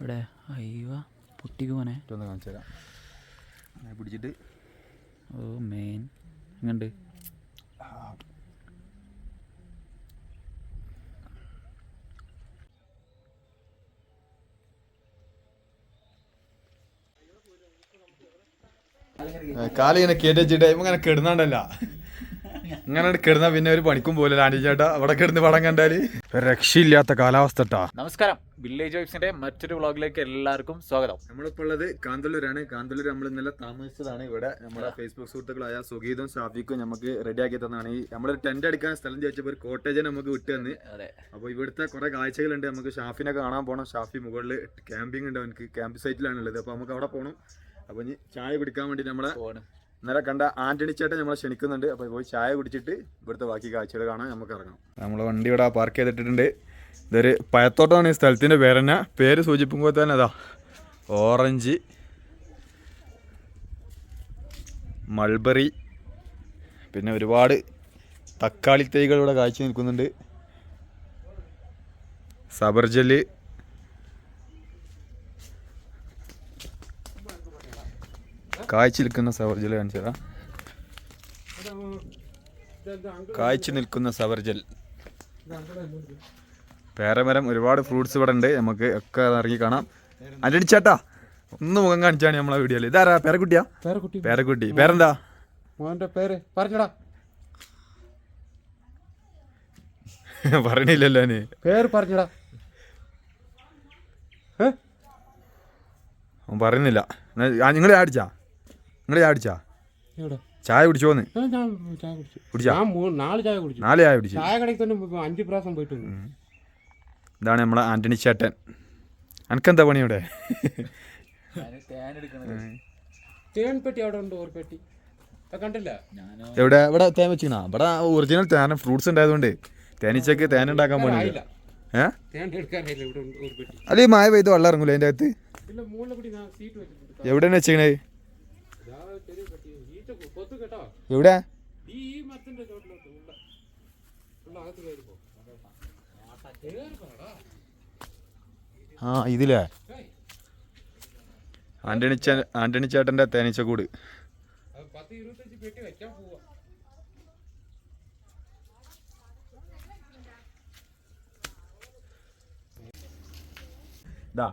ഇവിടെ അയ്യോ പൊട്ടിക്ക് പോനെ ഒന്ന് കാണിച്ചു തരാം. അങ്ങനെ പിടിച്ചിട്ട്. ഓ മെയിൻ ഇങ്ങണ്ട് കാലിങ്ങനെ കേട്ടിട്ട് ഇങ്ങനെ കിടന്നാണ്ടല്ല. ഇങ്ങനെ കിടന്ന പിന്നെ ഒരു പണിക്കും പോലെ ആന്റി ചേട്ടാ അവിടെ കിടന്ന് പടം കണ്ടാൽ. ഒരു രക്ഷയില്ലാത്ത കാലാവസ്ഥ നമസ്കാരം. വില്ലേജ് വൈബ്സിന്റെ മറ്റൊരു വ്ളോഗിലേക്ക് എല്ലാവർക്കും സ്വാഗതം. നമ്മളിപ്പോൾ ഉള്ളത് കാന്തല്ലൂരാണ്. കാന്തല്ലൂർ നമ്മൾ ഇന്നലെ താമസിച്ചതാണ്. ഇവിടെ നമ്മുടെ ഫേസ്ബുക്ക് സുഹൃത്തുക്കളായ സുഗീതും ഷാഫിക്കും നമുക്ക് റെഡിയാക്കി തന്നതാണ്. ഈ നമ്മളൊരു ടെന്റ് അടിക്കാൻ സ്ഥലം ചോദിച്ചപ്പോൾ ഒരു കോട്ടേജ് നമുക്ക് വിട്ടു തന്ന്. അതെ അപ്പോൾ ഇവിടുത്തെ കുറെ കാഴ്ചകളുണ്ട്. നമുക്ക് ഷാഫിനെ കാണാൻ പോകണം ഷാഫി മുകളിൽ ക്യാമ്പിംഗ് ഉണ്ട്. അവനക്ക് ക്യാമ്പ് സൈറ്റിലാണ് ഉള്ളത് അപ്പോൾ നമുക്ക് അവിടെ പോകണം അപ്പോൾ ഇനി ചായ കുടിക്കാൻ വേണ്ടി നമ്മളെ ഇന്നലെ കണ്ട ആന്റണി ചേട്ടൻ നമ്മളെ ക്ഷണിക്കുന്നുണ്ട്. അപ്പോൾ പോയി ചായ കുടിച്ചിട്ട് ഇവിടുത്തെ ബാക്കി കാഴ്ചകൾ കാണാൻ നമുക്ക് ഇറങ്ങാം. നമ്മളെ വണ്ടി ഇവിടെ പാർക്ക് ചെയ്തിട്ടുണ്ട് ഇതൊരു പഴത്തോട്ടമാണ് ഈ സ്ഥലത്തിന്റെ പേര് തന്നെ. പേര് സൂചിപ്പിക്കുമ്പോൾ തന്നെ അതാ ഓറഞ്ച് മൾബറി പിന്നെ ഒരുപാട് തക്കാളി തൈകൾ ഇവിടെ കാഴ്ച നിൽക്കുന്നുണ്ട്. സബർജൽ കാഴ്ച നിൽക്കുന്ന സവർജൽ കാണിച്ചതാ കാഴ്ച നിൽക്കുന്ന സവർജൽ. പേരമരം ഒരുപാട് ഫ്രൂട്ട്സ് ഇവിടെ ഉണ്ട്. നമുക്ക് ഒക്കെ ഇറങ്ങി കാണാം. അല്ലടിച്ചേട്ടാ ഒന്ന് മുഖം കാണിച്ചാണ് നമ്മളെ വീഡിയോയിൽ ഇതാരാ? പേരക്കുട്ടിയാ? പേരക്കുട്ടി. പേരക്കുട്ടി. പേരെന്താ? മോന്റെ പേര്. പറഞ്ഞടാ. പറഞ്ഞില്ലല്ലോ നീ. പേര് പറഞ്ഞടാ. പറയുന്നില്ല. നിങ്ങൾ ചാടിച്ചാ നിങ്ങൾ ചായ ഇവിടെ ചായ കുടിച്ചോന്ന്. കുടിച്ചാ. നാല് ചായ കുടിച്ചു. നാല് ചായ കുടിച്ചു. ചായ കടയിൽ തന്നെ അഞ്ച് പ്രാവശ്യം പോയിട്ടുണ്ട്. ഇതാണ് നമ്മളെ ആന്റണി ചേട്ടൻ. അനക്കെന്താ പണി ഇവിടെ അവിടെ ഉണ്ട് കണ്ടില്ല? എവിടെ? ഇവിടെ തേൻ വെച്ചാ ഇവിടെ ഒറിജിനൽ തേൻ ഫ്രൂട്ട്സ് ഉണ്ടായതുകൊണ്ട് തേനീച്ചക്ക് തേൻ ഉണ്ടാക്കാൻ ഇവിടെ പെട്ടി. അല്ല ഈ മായ പെയ്ത് വെള്ളം ഇറങ്ങൂല അതിന്റെ അകത്ത്? എവിടെയാണ് വെച്ചേക്കണേ ഇതാ ചെറിയ പെട്ടി ഈച്ച കൊത്തു കേട്ടോ എവിടെ ഈ ഈ മരത്തിന്റെ ചോട്ടിലോട്ട് ഉള്ള ഉള്ള അകത്ത് കയറി പോ കേറി പോടാ. ആ ഇതിലേ. ആന്റണിച്ച ആന്റണി ചേ ആന്റണി ചേട്ടന്റെ തേനീച്ചക്കൂട്. അത് പത്ത് ഇരുപത്തഞ്ച് പെട്ടി വെക്കാൻ പോവാ ഇതാ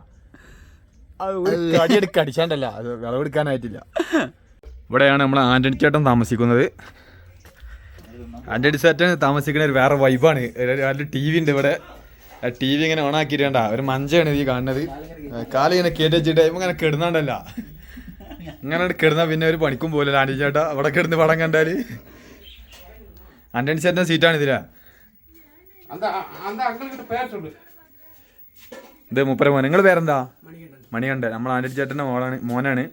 കടിയെടുക്ക അടിച്ചാണ്ടല്ല അത് വിളവെടുക്കാനായിട്ടില്ല. ഇവിടെയാണ് നമ്മൾ ആന്റണി ചേട്ടൻ താമസിക്കുന്നത്. ആന്റണി ചേട്ടൻ താമസിക്കുന്ന ഒരു വേറെ വൈബാണ് ഒരു ടി വി ഉണ്ട് ഇവിടെ. ടി വി ഇങ്ങനെ ഓണാക്കിയിട്ടേണ്ട ഒരു മഞ്ചാണ് ഈ കാണുന്നത്. കാലി ഇങ്ങനെ കയറ്റി വെച്ചിട്ട് ഇങ്ങനെ കിടന്നാണ്ടല്ല. ഇങ്ങനെ കിടന്ന പിന്നെ ഒരു പണിക്കും പോലല്ല ആന്റണി ചേട്ടാ. അവിടെ കിടന്ന് പടം കണ്ടാൽ ആന്റണി ചേട്ടന്റെ സീറ്റാണ് ഇതിലാ. ഇത് മുപ്പര മോൻ നിങ്ങൾ പേരെന്താ? മണികണ്ഠൻ. നമ്മൾ ആന്റണി ചേട്ടന്റെ മോളാണ് മോനാണ്.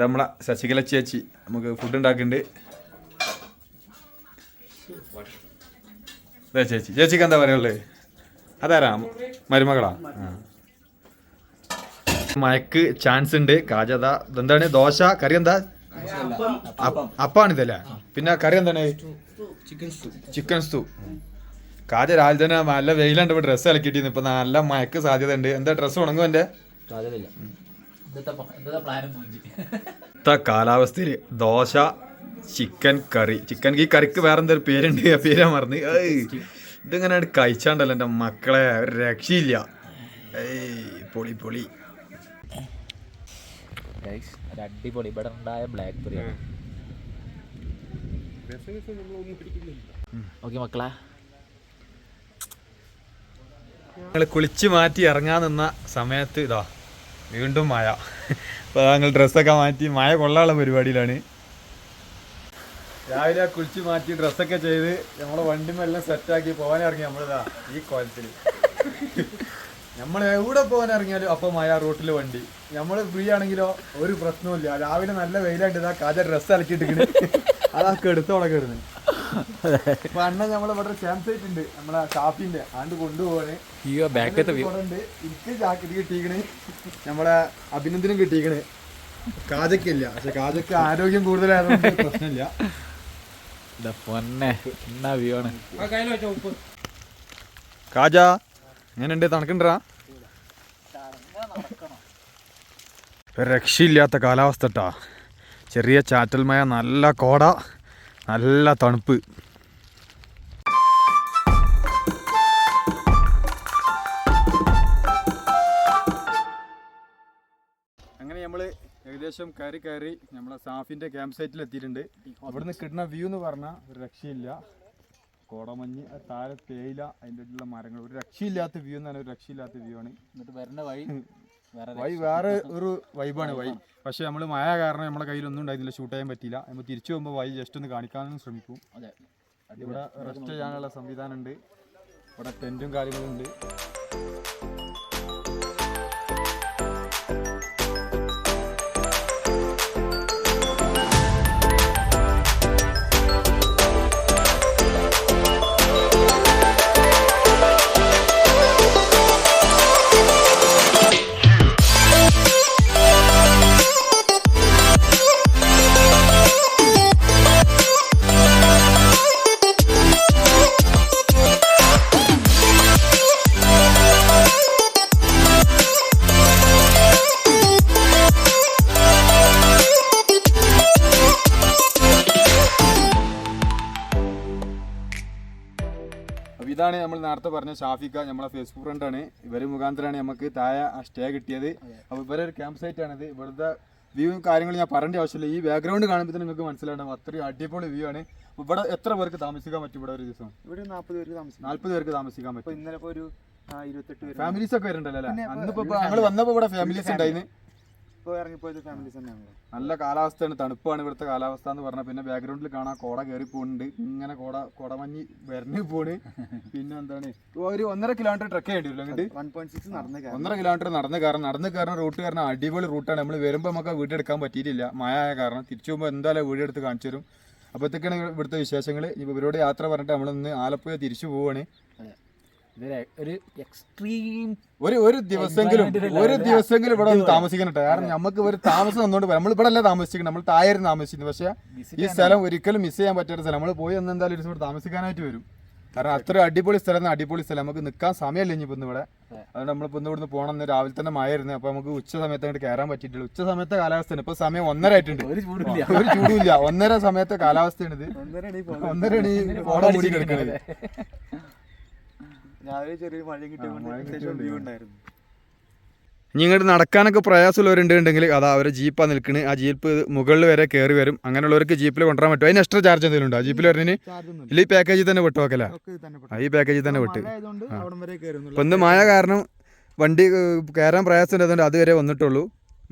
നമ്മളെ ശശികല ചേച്ചി നമുക്ക് ഫുഡ് ഉണ്ടാക്കുന്നുണ്ട് ചേച്ചി ചേച്ചിക്ക് എന്താ പറയുള്ളത് അതാരാ? മരുമകളാ? മയക്ക് ചാൻസ് ഉണ്ട് കാജത എന്താണ് ദോശ കറി എന്താ? അപ്പാണിതല്ലേ? പിന്നെ കറി എന്താണ്? ചിക്കൻ സ്റ്റൂ കാജ രാവിലെ നല്ല വെയിലുണ്ട്. ഇപ്പൊ ഡ്രസ്സ് ഇളക്കിട്ടിരുന്നു ഇപ്പൊ നല്ല മയക്ക് സാധ്യത ഉണ്ട് എന്താ ഡ്രസ്സ് ഉണങ്ങും എന്റെ കാലാവസ്ഥയിൽ ദോശ ചിക്കൻ കറി. ചിക്കൻ ഈ കറിക്ക് വേറെ എന്തൊരു പേരുണ്ട്? ആ പേരാ മറന്ന്. ഇതിങ്ങനെ കഴിച്ചാണ്ടല്ലോ എന്റെ മക്കളെ. ഒരു രക്ഷയില്ല. ഏയ് പൊളി പൊളി. അടിപൊളി. ഇവിടെ ഉണ്ടായ ബ്ലാക്ക് ബെറി രസം നമ്മളൊന്നും പിടിക്കുന്നില്ല ഓക്കെ മക്കളെ. ഞങ്ങൾ കുളിച്ച് മാറ്റി ഇറങ്ങാൻ നിന്ന സമയത്ത് ഇതാ വീണ്ടും മഴ. അപ്പോൾ ഞങ്ങൾ ഡ്രസ്സൊക്കെ മാറ്റി മഴ കൊള്ളാനുള്ള പരിപാടിയിലാണ്. രാവിലെ കുളിച്ച് മാറ്റി ഡ്രസ്സൊക്കെ ചെയ്ത് നമ്മളെ വണ്ടിമെല്ലാം സെറ്റാക്കി പോകാനിറങ്ങി നമ്മളിതാ ഈ കോലത്തിൽ നമ്മൾ എവിടെ പോകാനിറങ്ങിയാലും അപ്പോൾ മഴ റൂട്ടിൽ വണ്ടി. നമ്മൾ ഫ്രീ ആണെങ്കിലോ ഒരു പ്രശ്നവുമില്ല. രാവിലെ നല്ല വെയിലായിട്ട് ഇതാ കാജ ഡ്രസ്സ് അലക്കിയിട്ടിരിക്കണ്. അതാ കെടുത്തോടെ കയറുന്നത് അപ്പൊ നമ്മളെ ഇവിടെ ക്യാമ്പ് സൈറ്റ് ഉണ്ട് നമ്മളെ ഷാപ്പിന്റെ ആണ്ട് കൊണ്ടുപോകണേ ഈ ബാക്കത്തെ ഉണ്ട്. എനിക്ക് ജാക്കറ്റ് കിട്ടിയിക്കണ് നമ്മളെ അഭിനന്ദനം കിട്ടിയിക്കണ് കാജക്കില്ല പക്ഷെ കാജക്ക് ആരോഗ്യം കൂടുതലായതുകൊണ്ട് പ്രശ്നമില്ല. കാജ എങ്ങനെയുണ്ട്? തണുക്കണ്ടാ രക്ഷയില്ലാത്ത കാലാവസ്ഥ കേട്ടാ ചെറിയ ചാറ്റൽ മഴ നല്ല കോട. നല്ല തണുപ്പ്. അങ്ങനെ നമ്മൾ ഏകദേശം കയറി കയറി നമ്മളെ സാഫിന്റെ ക്യാമ്പ് സൈറ്റിൽ എത്തിയിട്ടുണ്ട്. അവിടുന്ന് കിട്ടുന്ന വ്യൂ എന്ന് പറഞ്ഞാൽ ഒരു രക്ഷയില്ല. കോടമഞ്ഞ് താഴെ തേയില അതിന്റെ ഉള്ള മരങ്ങൾ. ഒരു രക്ഷയില്ലാത്ത വ്യൂ എന്ന് പറഞ്ഞാൽ ഒരു രക്ഷയില്ലാത്ത വ്യൂ ആണ്. എന്നിട്ട് വരുന്ന വഴി? വൈ വേറെ ഒരു വൈബാണ് വൈ. പക്ഷെ നമ്മൾ മഴ കാരണം നമ്മളെ കയ്യിലൊന്നും ഉണ്ടായിരുന്നില്ല ഷൂട്ട് ചെയ്യാൻ പറ്റിയില്ല. നമ്മൾ തിരിച്ചു പോകുമ്പോൾ വൈ ജസ്റ്റ് ഒന്ന് കാണിക്കാനും ശ്രമിക്കും. അതെ. ഇവിടെ റെസ്റ്റ് ചെയ്യാനുള്ള സംവിധാനം ഉണ്ട്. ഇവിടെ ടെന്റും കാര്യങ്ങളും ഉണ്ട്. നേരത്തെ പറഞ്ഞ ഷാഫിക്ക നമ്മളെ ഫേസ്ബുക്ക് ഫ്രണ്ടാണ് ഇവർ മുഖാന്തരമാണ് നമുക്ക് താഴെ സ്റ്റേ കിട്ടിയത്. അപ്പോൾ ഇവരെ ഒരു ക്യാമ്പ് സൈറ്റ് ആണിത്. ഇവിടുത്തെ വ്യൂ കാര്യങ്ങൾ ഞാൻ പറയേണ്ട ആവശ്യമില്ല. ഈ ബാക്ക്ഗ്രൗണ്ട് കാണുമ്പോൾ തന്നെ നിങ്ങൾക്ക് മനസ്സിലാണ്ടാവും അത്രയും അടിപൊളി വ്യൂ ആണ്. ഇവിടെ എത്ര പേർക്ക് താമസിക്കാൻ പറ്റും ഇവിടെ ഒരു ദിവസം? ഇവിടെ നാൽപ്പത് പേർക്ക് താമസിക്കും. നാല്പത് പേർക്ക് താമസിക്കാൻ പറ്റും. ഇന്നലെ ഒരു ഇരുപത്തെട്ട് ഫാമിലീസ് ഒക്കെ വരുന്നുണ്ടല്ലോ? അന്നിപ്പോ ഞങ്ങൾ വന്നപ്പോ ഇവിടെ ഫാമിലീസ് ഉണ്ടായിന്. ഇപ്പൊ ഇറങ്ങിപ്പോയത് ഫാമിലീസ് തന്നെയാണ് നല്ല കാലാവസ്ഥയാണ്. തണുപ്പാണ് ഇവിടുത്തെ കാലാവസ്ഥ എന്ന് പറഞ്ഞാൽ പിന്നെ ബാക്ക്ഗ്രൗണ്ടിൽ കാണാൻ കോട കയറി പോകുന്നുണ്ട് ഇങ്ങനെ കോട കോടമഞ്ഞ് വരണി പോണ് പിന്നെ എന്താണ്? ഒരു ഒന്നര കിലോമീറ്റർ ട്രക്ക് ചെയ്യേണ്ടി വരും അങ്ങോട്ട്. വൺ പോയിന്റ് സിക്സ് നടന്ന് ഒന്നര കിലോമീറ്റർ നടന്ന് കയറണം. നടന്ന് കയറുന്ന റൂട്ട് കാരണം അടിപൊളി റൂട്ടാണ് നമ്മൾ വരുമ്പോൾ നമുക്ക് വീഡിയോ എടുക്കാൻ പറ്റിയിട്ടില്ല. മഴ ആയ കാരണം. തിരിച്ചു പോകുമ്പോൾ എന്തായാലും വീട് എടുത്ത് കാണിച്ചു തരും. അപ്പോഴത്തേക്കാണ് ഇവിടുത്തെ വിശേഷങ്ങൾ ഇപ്പോൾ ഇവരോട് യാത്ര പറഞ്ഞിട്ട് നമ്മളിന്ന് ആലപ്പുഴ തിരിച്ചു പോവുകയാണ് ഒരു എക്സ്ട്രീം ഒരു ഒരു ദിവസമെങ്കിലും ഒരു ദിവസമെങ്കിലും ഇവിടെ ഒന്ന് താമസിക്കണം കേട്ടോ കാരണം നമുക്ക് ഒരു താമസം തന്നുകൊണ്ട് നമ്മൾ ഇവിടെ അല്ല താമസിക്കുന്നത് നമ്മൾ താഴെയായിരുന്നു താമസിക്കുന്നത് പക്ഷേ ഈ സ്ഥലം ഒരിക്കലും മിസ് ചെയ്യാൻ പറ്റാത്ത സ്ഥലം. നമ്മൾ പോയി ഒന്ന് എന്തായാലും ഒരു ദിവസം താമസിക്കാനായിട്ട് വരും. കാരണം അത്ര അടിപൊളി സ്ഥലം അടിപൊളി സ്ഥലം. നമുക്ക് നിൽക്കാൻ സമയമല്ല ഇനി ഇപ്പം ഇവിടെ. അതുകൊണ്ട് നമ്മൾ ഇപ്പം ഇവിടുന്ന് പോകണം. എന്ന് രാവിലെ തന്നെ മഴയായിരുന്നു. അപ്പോൾ നമുക്ക് ഉച്ച സമയത്ത് അങ്ങോട്ട് കയറാൻ പറ്റിയിട്ടില്ല. ഉച്ച സമയത്തെ കാലാവസ്ഥയാണ് ഇപ്പോൾ സമയം ഒന്നര ആയിട്ടുണ്ട്. ഒരു ചൂടില്ല ഒന്നര സമയത്തെ കാലാവസ്ഥയാണ് ഇത് ഒന്നര ഒന്നര പോണം മൂടി കിടക്കുന്നത് രാവിലെ ചെറിയൊരു കിട്ടിയതുകൊണ്ട് അത്യാവശ്യം വ്യൂ ഉണ്ടായിരുന്നു. ഇനി ഇങ്ങോട്ട് നടക്കാനൊക്കെ പ്രയാസമുള്ളവരുണ്ടെങ്കിൽ അതാ അവരെ ജീപ്പാണ് നിൽക്കുന്നത് ആ ജീപ്പ് മുകളിൽ വരെ കയറി വരും. അങ്ങനെയുള്ളവർക്ക് ജീപ്പിൽ കൊണ്ടുവരാൻ പറ്റും. അതിന് എക്സ്ട്രാ ചാർജ് എന്തെങ്കിലും ഉണ്ടോ? ആ ജീപ്പിൽ വരുന്നതിന് ഇല്ല. ഈ പാക്കേജിൽ തന്നെ വിട്ടു നോക്കല. ഈ പാക്കേജിൽ തന്നെ വിട്ട്. മഴ ഇപ്പം ഇന്ന് മഴ കാരണം വണ്ടി കയറാൻ പ്രയാസം ഉണ്ടായതുകൊണ്ട് അതുവരെ വന്നിട്ടുള്ളൂ.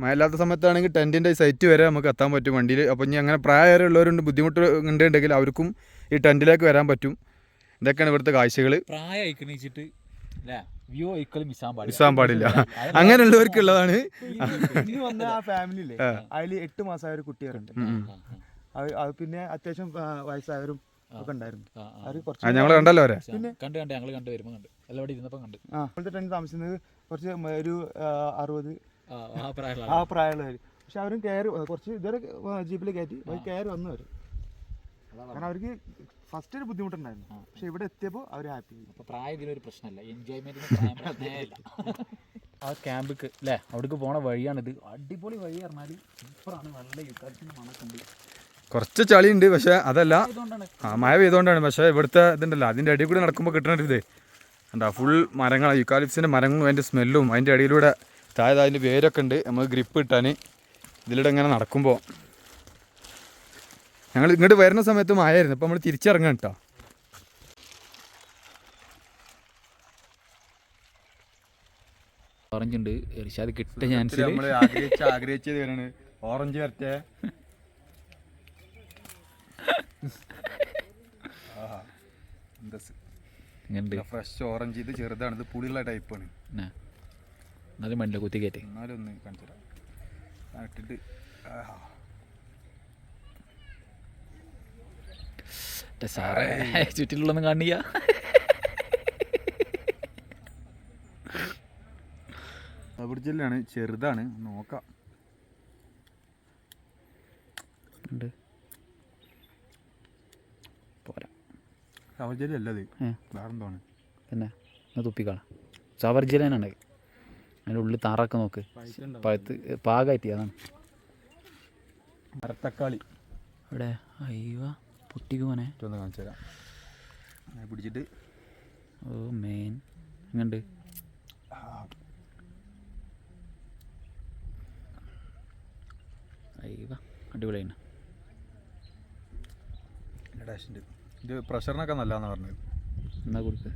മഴ ഇല്ലാത്ത സമയത്താണെങ്കിൽ ടെന്റിന്റെ സൈറ്റ് വരെ നമുക്ക് എത്താൻ പറ്റും വണ്ടിയിൽ. അപ്പോൾ ഇനി അങ്ങനെ പ്രായമുള്ളവരുണ്ട് ബുദ്ധിമുട്ട് ഉണ്ടെങ്കിൽ അവർക്കും ഈ ടെന്റിലേക്ക് വരാൻ പറ്റും. ഇതൊക്കെയാണ് ഇവിടുത്തെ കാഴ്ചകൾ പ്രായം അയക്കണിച്ചിട്ട് അല്ലേ വ്യൂ ഒരിക്കലും മിസ്സാൻ പാടില്ല. അങ്ങനെയുള്ളവർക്കുള്ളതാണ്. ഇന്ന് വന്ന ആ ഫാമിലി ഇല്ലേ അതിൽ എട്ട് മാസമായ ഒരു കുട്ടികളുണ്ട് അത് പിന്നെ അത്യാവശ്യം വയസ്സായവരും ഒക്കെ ഉണ്ടായിരുന്നു. ഞങ്ങൾ കണ്ടല്ലോ അവരെ. കണ്ട് കണ്ട് ഞങ്ങൾ കണ്ട് വരുമ്പോൾ കണ്ട്. എല്ലാവരും ഇരുന്നപ്പോൾ കണ്ട്. ആ ഇപ്പോഴത്തെ ടൈം താമസിക്കുന്നത് കുറച്ച് ഒരു അറുപത് ആ പ്രായമുള്ളവർ പക്ഷെ അവരും കയറി കുറച്ച് ഇതുവരെ ജീപ്പിൽ കയറ്റി കയറി വന്നവർ കാരണം അവർക്ക് ഫസ്റ്റ് ഒരു ബുദ്ധിമുട്ടുണ്ടായിരുന്നു. പക്ഷെ ഇവിടെ എത്തിയപ്പോൾ അവർ ഹാപ്പി അപ്പോൾ പ്രായം ഇതിലൊരു പ്രശ്നമല്ല. പ്രശ്നമേയില്ല. ആ ക്യാമ്പിക്ക് അല്ലേ അവിടേക്ക് പോണ വഴിയാണിത്. അടിപൊളി വഴി പറഞ്ഞാൽ സൂപ്പറാണ്. നല്ല യുദ്ധത്തിന് മണക്കുണ്ട് കുറച്ച് ചളിയുണ്ട് പക്ഷെ അതല്ല. ആ മഴ പെയ്തുകൊണ്ടാണ് പക്ഷേ ഇവിടുത്തെ ഇതുണ്ടല്ലോ. അതിന്റെ അടിയിൽ കൂടി നടക്കുമ്പോൾ കിട്ടണ ഒരു ഇത്. എന്താ ഫുൾ മരങ്ങൾ യുക്കാലിപ്സിന്റെ മരങ്ങളും അതിന്റെ സ്മെല്ലും അതിന്റെ അടിയിലൂടെ താഴെ അതിന്റെ വേരൊക്കെ ഉണ്ട്. നമുക്ക് ഗ്രിപ്പ് കിട്ടാൻ ഇതിലൂടെ ഇങ്ങനെ നടക്കുമ്പോൾ ഞങ്ങൾ ഇങ്ങോട്ട് വരുന്ന സമയത്ത് മഴയായിരുന്നു. ഇപ്പം നമ്മൾ തിരിച്ചിറങ്ങാൻ കേട്ടോ ഓറഞ്ച് ഉണ്ട് ഇർഷാദ് കിട്ട ചാൻസ് നമ്മൾ ആഗ്രഹിച്ച ആഗ്രഹിച്ചത് വരാണ് ഓറഞ്ച് വരട്ടെ. ഫ്രഷ് ഓറഞ്ച് ഇത് ചെറുതാണ്. ഇത് പുളിയുള്ള ടൈപ്പാണ് ആണ്. എന്നാലും മണ്ണിൽ കുത്തി കയറ്റി എന്നാലും ഒന്ന് കാണിച്ചു ഇട്ടിട്ട്. സാറേ. ചുറ്റിലുള്ളൊന്നും കാണില്ല. ജില്ലയാണ് ചെറുതാണ്. നോക്കാം. പോരാ. കബർ ജില്ല അല്ല അത് ഏ. വേറെന്താണ്? പിന്നെ എന്നാ തുപ്പിക്കളാം. സവർജിലേനാണ് അതിന്റെ ഉള്ളിൽ താറൊക്കെ നോക്ക്. പഴുത്ത് പാകായിട്ട് അതാണ്. മരത്തക്കാളി ഇവിടെ അയ്യോ. പൊട്ടിക്ക് പോനെ. ഒന്ന് കാണിച്ചു തരാം അങ്ങനെ പിടിച്ചിട്ട്. ഓ മെയിൻ ഇങ്ങണ്ട് അയ്യോ അടിപൊളിയാണ് ഡാഷിന്റെ ഇത് പ്രഷറിനൊക്കെ നല്ലതാന്ന് പറഞ്ഞത്. എന്നാ കൊടുക്ക്?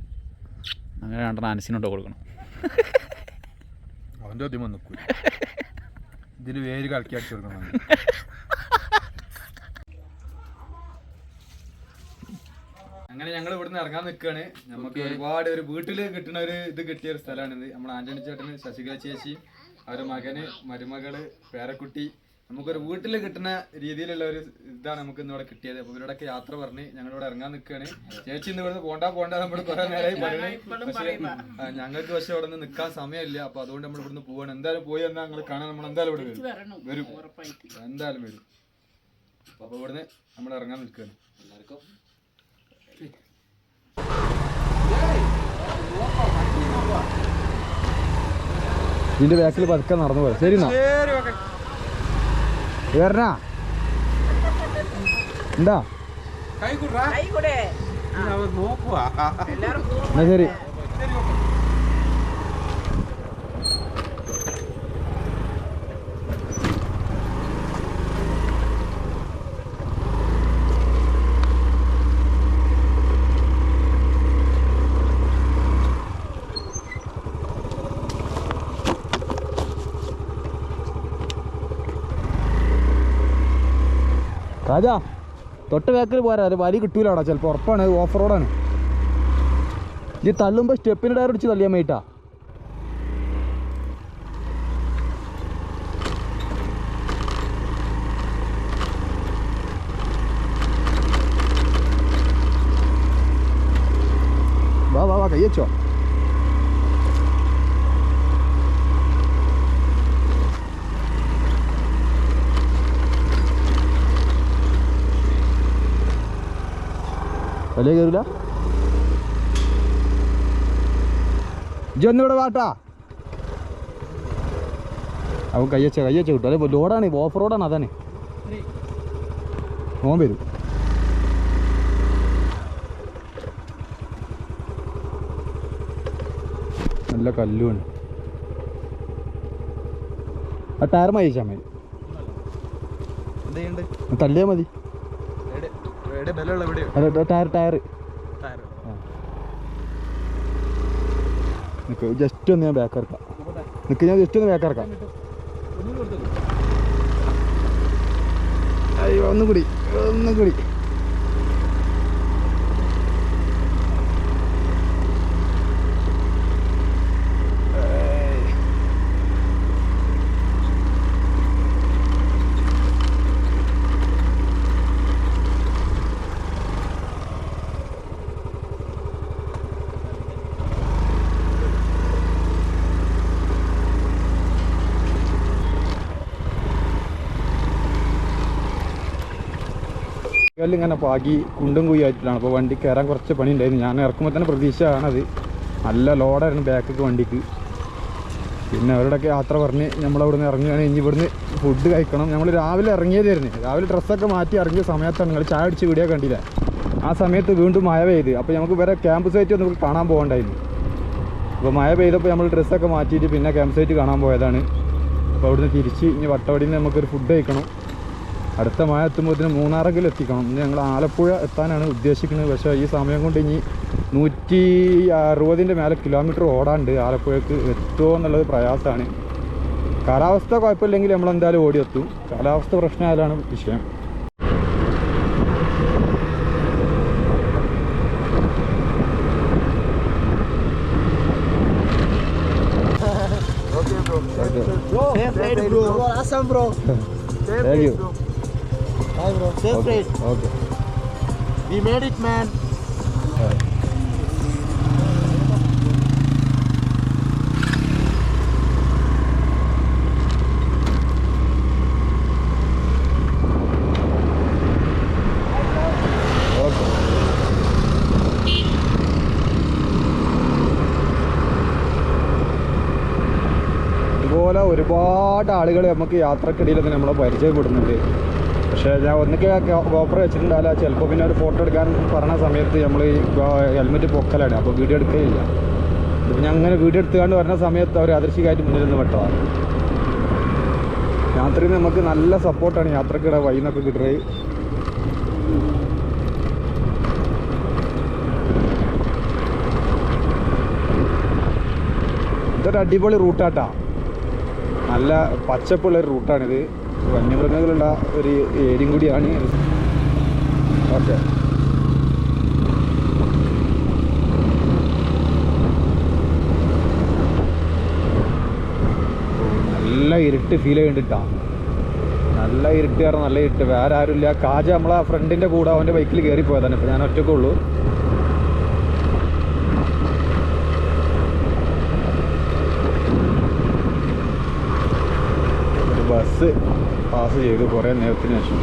അങ്ങനെ രണ്ടെണ്ണം അനസിനുണ്ടോ കൊടുക്കണം. അവന്റെ ഒദ്യമ നിൽക്കും ഇതിൽ വേര് കലക്കി അടിച്ചു കൊടുക്കണം. അങ്ങനെ ഞങ്ങൾ ഇവിടുന്ന് ഇറങ്ങാൻ നിൽക്കുകയാണ് നമുക്ക് ഒരുപാട് ഒരു വീട്ടിൽ കിട്ടുന്ന ഒരു ഇത് കിട്ടിയ ഒരു സ്ഥലമാണിത്. നമ്മുടെ ആന്റണി ചേട്ടന് ശശികല ചേച്ചി അവരുടെ മകന് മരുമകൾ പേരക്കുട്ടി. നമുക്കൊരു വീട്ടിൽ കിട്ടുന്ന രീതിയിലുള്ള ഒരു ഇതാണ് നമുക്ക് ഇന്ന് ഇവിടെ കിട്ടിയത്. അപ്പൊ ഇവരോടൊക്കെ യാത്ര പറഞ്ഞ് ഞങ്ങളിവിടെ ഇറങ്ങാൻ നിൽക്കുകയാണ് ചേച്ചി ഇന്ന് ഇവിടുന്ന് പോണ്ട പോണ്ടാ നമ്മൾ കുറെ നേരമായി പറയുന്നത് പക്ഷേ ഞങ്ങൾക്ക് പക്ഷെ അവിടെ നിന്ന് നിൽക്കാൻ സമയമില്ല. അപ്പൊ അതുകൊണ്ട് നമ്മൾ ഇവിടുന്ന് പോവാണ്. എന്തായാലും പോയി എന്നാൽ ഞങ്ങൾ കാണാൻ നമ്മൾ എന്തായാലും ഇവിടെ വരും. വരും. എന്തായാലും വരും. അപ്പൊ ഇവിടുന്ന് നമ്മൾ ഇറങ്ങാൻ നിൽക്കുകയാണ് എല്ലാവർക്കും ഇതിന്റെ ബാക്കിൽ പതുക്കെ നടന്നു പോലെ ശരി വരണ എന്താ? എന്നാ ശരി. രാജാ തൊട്ട് ബാക്കിൽ പോരാ. അത് വലി കിട്ടൂല അവിടെ. ചിലപ്പോൾ ഉറപ്പാണ് ഓഫ് റോഡാണ് ഇത് തള്ളുമ്പോൾ സ്റ്റെപ്പിന് ടയർ അടിച്ച് തള്ളിയാൽ മേട്ടാ വാ വാ വാ കയ്യച്ചോ വലിയ കയറില്ല ഇജൊന്നിവിടെ വാട്ടാ. അവൻ കയ്യച്ച കയ്യച്ച കിട്ടും അല്ലെ ലോഡാണ് ഓഫ് റോഡാണ് അതാണ് ഓൻ വരും. നല്ല കല്ലുമാണ് ആ ടയർ മതിച്ചാൽ മതി തള്ളിയാൽ മതി. Tyre tyre. നിക്ക് ജസ്റ്റ് ഒന്ന് ഞാൻ ബാക്ക് ഇറക്കാം. നിക്ക് ഞാൻ ജസ്റ്റ് ഒന്ന് ബാക്ക് ഇറക്കാം. അയ്യോ ഒന്നും കൂടി ഒന്നും കൂടി ഇങ്ങനെ പാകി കുണ്ടും കുയ്യായിട്ടാണ് അപ്പോൾ വണ്ടി കയറാൻ കുറച്ച് പണി ഉണ്ടായിരുന്നു ഞാൻ ഇറക്കുമ്പോൾ തന്നെ പ്രതീക്ഷയാണത്. നല്ല ലോഡായിരുന്നു ബാക്കൊക്കെ വണ്ടിക്ക്. പിന്നെ അവരോടൊക്കെ യാത്ര പറഞ്ഞ് നമ്മളവിടെ നിന്ന് ഇറങ്ങുകയാണ്. ഇനി ഇവിടുന്ന് ഫുഡ് കഴിക്കണം. നമ്മൾ രാവിലെ ഇറങ്ങിയതായിരുന്നു. രാവിലെ ഡ്രസ്സൊക്കെ മാറ്റി ഇറങ്ങിയ സമയത്താണ് നിങ്ങൾ ചായ അടിച്ച് വീഡിയോ കണ്ടില്ല? ആ സമയത്ത് വീണ്ടും മഴ പെയ്ത്. അപ്പോൾ നമുക്ക് വേറെ ക്യാമ്പ് സൈറ്റ് ഒന്നും കാണാൻ പോകണ്ടായിരുന്നു. അപ്പോൾ മഴ പെയ്തപ്പോൾ നമ്മൾ ഡ്രസ്സൊക്കെ മാറ്റിയിട്ട് പിന്നെ ക്യാമ്പ് സൈറ്റ് കാണാൻ പോയതാണ്. അപ്പോൾ അവിടുന്ന് തിരിച്ച് ഇനി വട്ടവടിയിൽ നിന്ന് നമുക്കൊരു ഫുഡ് കഴിക്കണം. അടുത്ത മഴ എത്തുമ്പോഴത്തേന് മൂന്നാറെങ്കിലും എത്തിക്കണം ഇനി ഞങ്ങൾ ആലപ്പുഴ എത്താനാണ് ഉദ്ദേശിക്കുന്നത്. പക്ഷേ ഈ സമയം കൊണ്ട് ഇനി നൂറ്റി അറുപതിന്റെ മേലെ കിലോമീറ്റർ ഓടാണ്ട് ആലപ്പുഴക്ക് എത്തുമോ എന്നുള്ളത് പ്രയാസമാണ്. കാലാവസ്ഥ കുഴപ്പമില്ലെങ്കിൽ നമ്മളെന്തായാലും ഓടിയെത്തും. കാലാവസ്ഥ പ്രശ്നമായാലാണ് വിഷയം. Thank you. Bye, bro. Safe okay. ride. Okay. We made it, man. ഇതേപോലെ ഒരുപാട് ആളുകൾ നമുക്ക് യാത്രക്കിടയിലൊക്കെ നമ്മളെ പരിചയപ്പെടുന്നുണ്ട് പക്ഷേ ഞാൻ ഒന്നിക്കെ ഗോപ്ര വെച്ചിട്ടുണ്ടാവില്ല. ചിലപ്പോൾ പിന്നെ ഒരു ഫോട്ടോ എടുക്കാൻ പറഞ്ഞ സമയത്ത് നമ്മൾ ഈ ഹെൽമെറ്റ് പൊക്കലാണ്. അപ്പോൾ വീഡിയോ എടുക്കുകയില്ല ഇതിപ്പോൾ ഞാൻ അങ്ങനെ വീഡിയോ എടുത്തുകൊണ്ട് വരുന്ന സമയത്ത് അവർ അദർശികമായിട്ട് മുന്നിൽ നിന്ന് പെട്ടതാണ്. യാത്രയിൽ നമുക്ക് നല്ല സപ്പോർട്ടാണ് യാത്രക്കിടെ വഴി നിന്നൊക്കെ കിട്ടുന്നത് ഇതൊരു അടിപൊളി റൂട്ടാട്ടാ നല്ല പച്ചപ്പുള്ളൊരു റൂട്ടാണിത് വന്യമൃഗങ്ങളുള്ള ഒരു ഏരിയയും കൂടിയാണ് ഓക്കെ. നല്ല ഇരുട്ട് ഫീൽ ചെയ്യുന്നുണ്ടാ നല്ല ഇരുട്ട് കാരണം നല്ല ഇരുട്ട്. വേറെ ആരുമില്ല. കാജ നമ്മളെ ഫ്രണ്ടിന്റെ കൂടെ അവന്റെ ബൈക്കിൽ കയറി പോയതാണ്. ഇപ്പം ഞാൻ ഒറ്റക്കേ ഉള്ളൂ. ഒരു ബസ് പാസ് ചെയ്തു കുറേ നേരത്തിന് ശേഷം.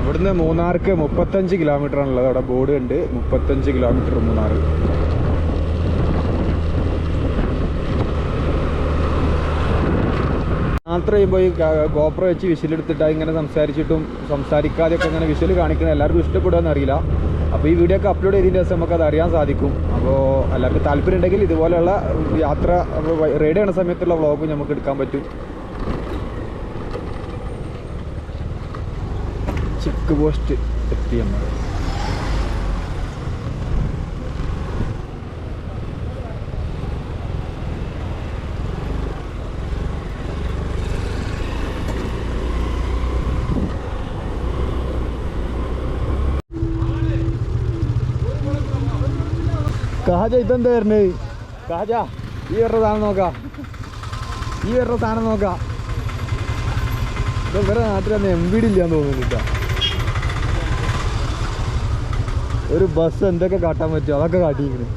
ഇവിടുന്ന് മൂന്നാർക്ക് മുപ്പത്തഞ്ച് കിലോമീറ്റർ ആണുള്ളത് അവിടെ ബോർഡ് ഉണ്ട് മുപ്പത്തഞ്ച് കിലോമീറ്റർ മൂന്നാർ യാത്ര ചെയ്യുമ്പോൾ ഈ ഗോപ്ര വെച്ച് വിസിലെടുത്തിട്ട് ഇങ്ങനെ സംസാരിച്ചിട്ടും സംസാരിക്കാതെയൊക്കെ ഇങ്ങനെ വിസിൽ കാണിക്കുന്നത് എല്ലാവർക്കും ഇഷ്ടപ്പെടുക അറിയില്ല അപ്പോൾ ഈ വീഡിയോ ഒക്കെ അപ്ലോഡ് ചെയ്തതിന്റെ ദിവസം നമുക്കത് അറിയാൻ സാധിക്കും. അപ്പോൾ എല്ലാവർക്കും താല്പര്യം ഉണ്ടെങ്കിൽ ഇതുപോലെയുള്ള യാത്ര റൈഡ് ചെയ്യുന്ന സമയത്തുള്ള വ്ളോഗും നമുക്ക് എടുക്കാൻ പറ്റും. ചെക്ക് പോസ്റ്റ് എത്തി നമ്മൾ കാജ ഇതെന്താ വരണേ? കാജ ഈ വരുന്ന സാധനം നോക്കാം. ഈ വരുന്ന സാധനം നോക്കാം. ഇത് ഇവരുടെ നാട്ടിലൊന്നും എം വീട് ഇല്ലാന്ന് തോന്നുന്നില്ല ഒരു ബസ് എന്തൊക്കെ കാട്ടാൻ പറ്റുമോ അതൊക്കെ കാട്ടിയിരിക്കുന്നു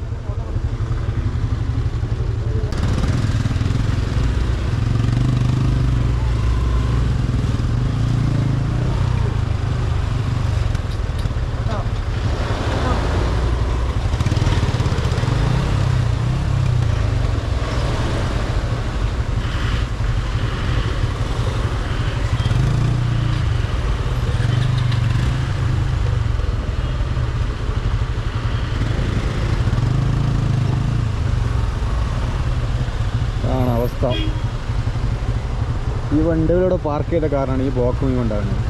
ആണ് അവസ്ഥ ഈ വണ്ടികളിവിടെ പാർക്ക് ചെയ്ത കാരണമാണ് ഈ ബ്ലോക്ക് മുഴുവൻ ഉണ്ടാകുന്നത്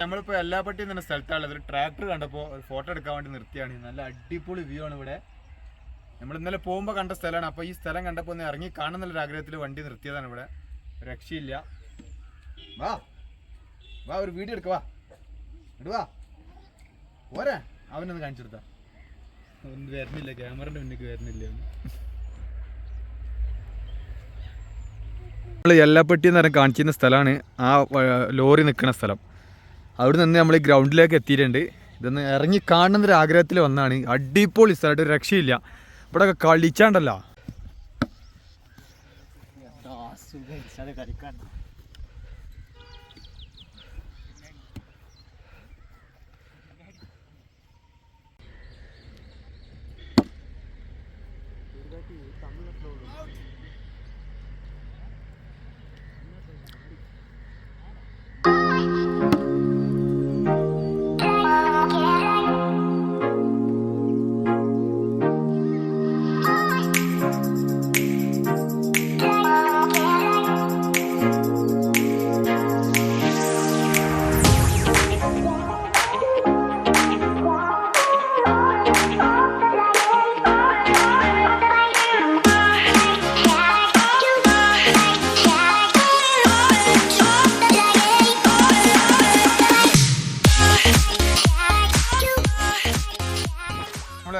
നമ്മളിപ്പോൾ എല്ലാപ്പട്ടി എന്ന സ്ഥലത്താണ് ഒരു ട്രാക്ടർ കണ്ടപ്പോൾ ഫോട്ടോ എടുക്കാൻ വേണ്ടി നിർത്തിയാണ്. നല്ല അടിപൊളി വ്യൂ ആണ് ഇവിടെ. നമ്മൾ ഇന്നലെ പോകുമ്പോൾ കണ്ട സ്ഥലമാണ്. അപ്പോൾ ഈ സ്ഥലം കണ്ടപ്പോൾ ഒന്ന് ഇറങ്ങി കാണുന്നുള്ള ആഗ്രഹത്തിൽ വണ്ടി നിർത്തിയതാണ് ഇവിടെ. രക്ഷയില്ല. വാ. വാ ഒരു വീഡിയോ എടുക്കുക വാ. ഇടുവാ പോരാ. അവനൊന്ന് കാണിച്ചെടുത്താ ഒന്നും വരുന്നില്ല. ക്യാമറന്റെ മുന്നിലേക്ക് വരുന്നില്ല നമ്മൾ എല്ലപ്പെട്ടി എന്ന് പറഞ്ഞാൽ കാണിച്ചിരുന്ന സ്ഥലമാണ്. ആ ലോറി നിൽക്കുന്ന സ്ഥലം. അവിടെ നിന്ന് നമ്മൾ ഈ ഗ്രൗണ്ടിലേക്ക് എത്തിയിട്ടുണ്ട്. ഇതൊന്ന് ഇറങ്ങി കാണുന്നൊരു ആഗ്രഹത്തിൽ വന്നാണ്. അടിപൊളി സ്ഥലമായിട്ട് രക്ഷയില്ല. ഇവിടെ കളിച്ചാണ്ടല്ലോ. നമ്മൾ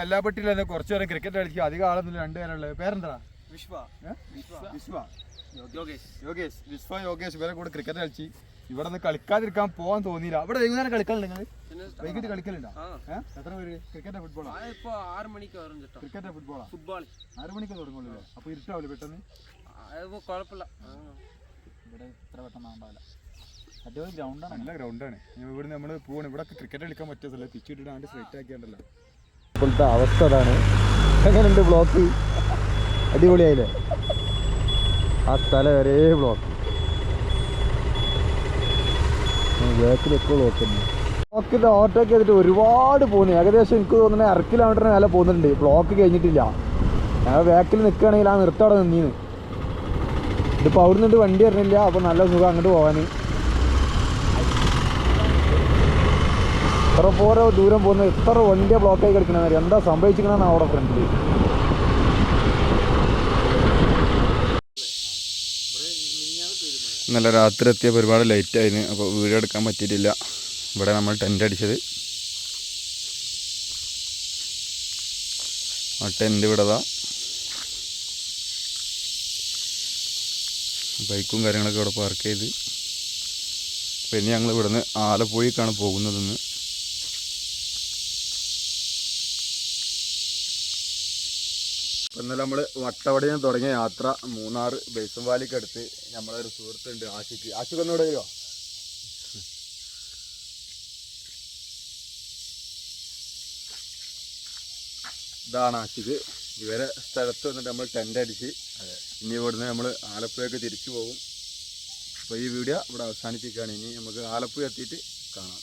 എല്ലാ തന്നെ കുറച്ചു നേരം ക്രിക്കറ്റ് കളിക്കും അധികം ആളൊന്നും രണ്ട് പേരുള്ളത് പേരെന്താ വിശ്വ. വിശ്വ. യോഗേഷ്. യോഗേഷ്. വിശ്വ യോഗേഷ് ഇവരെ കൂടെ ക്രിക്കറ്റ് കളിച്ച് ഇവിടെ നിന്ന് കളിക്കാതിരിക്കാൻ പോകാൻ തോന്നിയില്ല. ഇവിടെ വൈകുന്നേരം കളിക്കാനുണ്ട് നിങ്ങൾ? വൈകിട്ട് കളിക്കലുണ്ടോ. എത്ര പേര്? ക്രിക്കറ്റ് ഫുട്ബോളാ ആറ് മണിക്ക് ക്രിക്കറ്റാ ഫുട്ബോളാ ഫുട്ബോൾ ആറ് മണിക്ക് തുടങ്ങുള്ളൂ അപ്പൊ ഇരുട്ടാവില്ല പെട്ടെന്ന്? കുഴപ്പമില്ല. ഇവിടെ ഇത്ര പെട്ടെന്ന് ആണ്ടാവില്ല അടിപൊളി ഗ്രൗണ്ടാണ് നല്ല ഗ്രൗണ്ടാണ് ഇവിടെ നമ്മൾ പോവാണ്. ഇവിടെ ക്രിക്കറ്റ് കളിക്കാൻ പറ്റിയ സ്ഥലം. പിച്ചിട്ടിട്ട് ആണ്ട് സ്ട്രൈറ്റ് ആക്കിയാണ്ടല്ലോ. ഇപ്പോഴത്തെ അവസ്ഥ അതാണ്. എങ്ങനെയുണ്ട് ബ്ലോക്ക്? അടിപൊളിയായില്ലേ? ആ സ്ഥലം വരെ ബ്ലോക്ക്. ബാക്കിലൊക്കെ ബ്ലോക്ക് തന്നെ. ബ്ലോക്കിന്റെ ഓവർടേക്ക് ചെയ്തിട്ട് ഒരുപാട് പോകുന്നു. ഏകദേശം എനിക്ക് തോന്നുന്നത് അര കിലോമീറ്ററിന് മേലെ പോകുന്നുണ്ട്. ബ്ലോക്ക് കഴിഞ്ഞിട്ടില്ല. ഞാൻ ബാക്കിൽ നിൽക്കുകയാണെങ്കിൽ ആ നിർത്തവിടെ നിന്നീന്ന്. ഇതിപ്പോൾ അവിടെ നിന്നിട്ട് വണ്ടി വരുന്നില്ല അപ്പോൾ നല്ല സുഖം അങ്ങോട്ട് പോകാൻ എത്ര പോരോ ദൂരം പോകുന്നത് എത്ര വണ്ടിയെ ബ്ലോക്കായി കിടക്കണത് എന്താ സംഭവിച്ചിരിക്കണെന്ന് അവിടെ ഫ്രണ്ടിൽ ഇന്നലെ രാത്രി എത്തിയപ്പോൾ ഒരുപാട് ലൈറ്റ് ആയിരുന്നു അപ്പോൾ വീഡിയോ എടുക്കാൻ പറ്റിയിട്ടില്ല. ഇവിടെ നമ്മൾ ടെന്റ് അടിച്ചത്. ആ ടെന്റ് ഇവിടെതാ. ബൈക്കും കാര്യങ്ങളൊക്കെ ഇവിടെ പാർക്ക് ചെയ്ത്. പിന്നെ ഞങ്ങൾ ഇവിടുന്ന് ആലപ്പുഴക്കാണ് പോകുന്നതെന്ന്. ഇന്നലെ നമ്മൾ വട്ടവടയിൽ നിന്ന് തുടങ്ങിയ യാത്ര മൂന്നാർ ബേസും വാലിക്ക് അടുത്ത് നമ്മളെ ഒരു സുഹൃത്തുണ്ട് ആഷിക്ക്. ആഷിക്ക് ഇവിടെ വരുമോ ഇതാണ് ആഷിക്ക്. ഇവരെ സ്ഥലത്ത് വന്നിട്ട് നമ്മൾ ടെന്റ് അടിച്ച് ഇനി ഇവിടുന്ന് നമ്മൾ ആലപ്പുഴയൊക്കെ തിരിച്ചു പോകും. അപ്പോൾ ഈ വീഡിയോ ഇവിടെ അവസാനിപ്പിക്കുകയാണ്. ഇനി നമുക്ക് ആലപ്പുഴ എത്തിയിട്ട് കാണാം.